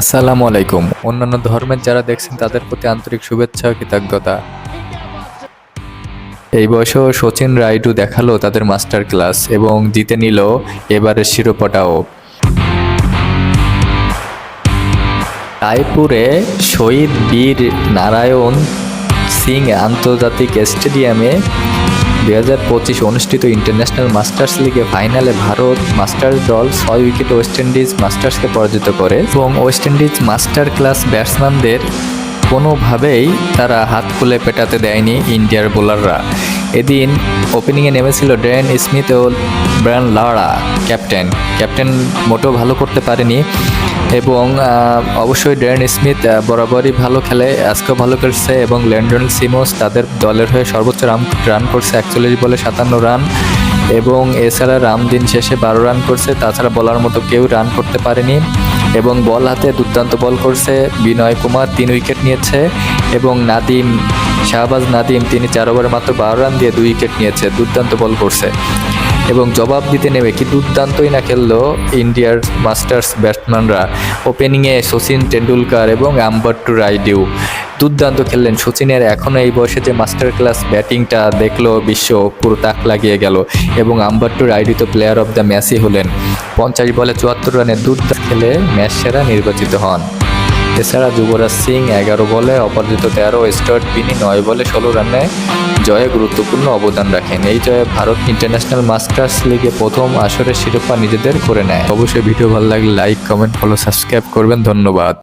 আসসালামু আলাইকুম। অন্যান্য ধর্মের যারা দেখছেন, তাদের প্রতি আন্তরিক শুভেচ্ছা ও কৃতজ্ঞতা। এই বয়সেও সচিন রাইডু দেখাল তাদের মাস্টার ক্লাস এবং জিতে নিল এবারের শিরোপাটাও। রায়পুরে শহীদ বীর নারায়ণ সিং আন্তর্জাতিক স্টেডিয়ামে দুই হাজার পঁচিশ অনুষ্ঠিত ইন্টারন্যাশনাল মাস্টার্স লিগে ফাইনালে ভারত মাস্টার্স দল ছয় উইকেট ওয়েস্ট ইন্ডিজ মাস্টার্সকে পরাজিত করে এবং ওয়েস্ট ইন্ডিজ মাস্টার ক্লাস ব্যাটসম্যানদের কোনোভাবেই তারা হাত খুলে পেটাতে দেয়নি ইন্ডিয়ার বোলাররা। এদিন ওপেনিংয়ে নেমেছিল ড্রেন স্মিথ ও ব্রায়ান লারা ক্যাপ্টেন। ক্যাপ্টেন মোটেও ভালো করতে পারেনি। এবং অবশ্যই ড্রেন স্মিথ বরাবরই ভালো খেলে, আজকেও ভালো খেলছে এবং ল্যান্ডন সিমোস তাদের দলের হয়ে সর্বোচ্চ রান রান করছে, একচল্লিশ বলে সাতান্ন রান এবং এছাড়া রাম দিন শেষে বারো রান করছে, তাছাড়া বলার মতো কেউ রান করতে পারেনি এবং বল হাতে দুর্দান্ত বল করছে বিনয় কুমার, তিন উইকেট নিয়েছে এবং নাদিম, শাহবাজ নাদিম, তিনি চার ওভারে মাত্র বারো রান দিয়ে দুই উইকেট নিয়েছে, দুর্দান্ত বল করছে। এবং জবাব দিতে নেমে কি দুর্দান্তই না খেললো ইন্ডিয়ার মাস্টার্স ব্যাটসম্যানরা। ওপেনিংয়ে সচিন টেন্ডুলকার এবং আম্বাট্টু রাইডিউ দুর্দান্ত খেললেন। সচিনের এখনও এই বয়সে যে মাস্টার ক্লাস ব্যাটিংটা দেখল বিশ্ব, পুরো তাক লাগিয়ে গেল এবং আম্বাট্টু রাইডু তো প্লেয়ার অফ দ্য ম্যাচই হলেন। পঞ্চাশ বলে চুয়াত্তর রানে দুর্দান্ত খেলে ম্যাচ সেরা নির্বাচিত হন। এছাড়া যুবরাজ সিং এগারো বলে, অপরাজিত তেরো স্টার্ট বিনি নয় বলে ষোলো রানে জয়ে গুরুত্বপূর্ণ অবদান রাখেন। এই জয়ে ভারত ইন্টারন্যাশনাল মাস্টার্স লিগে প্রথম আসরের শিরোপা নিজেদের করে নেয়। অবশ্যই ভিডিও ভালো লাগলে লাইক, কমেন্ট ফলো সাবস্ক্রাইব করবেন। ধন্যবাদ।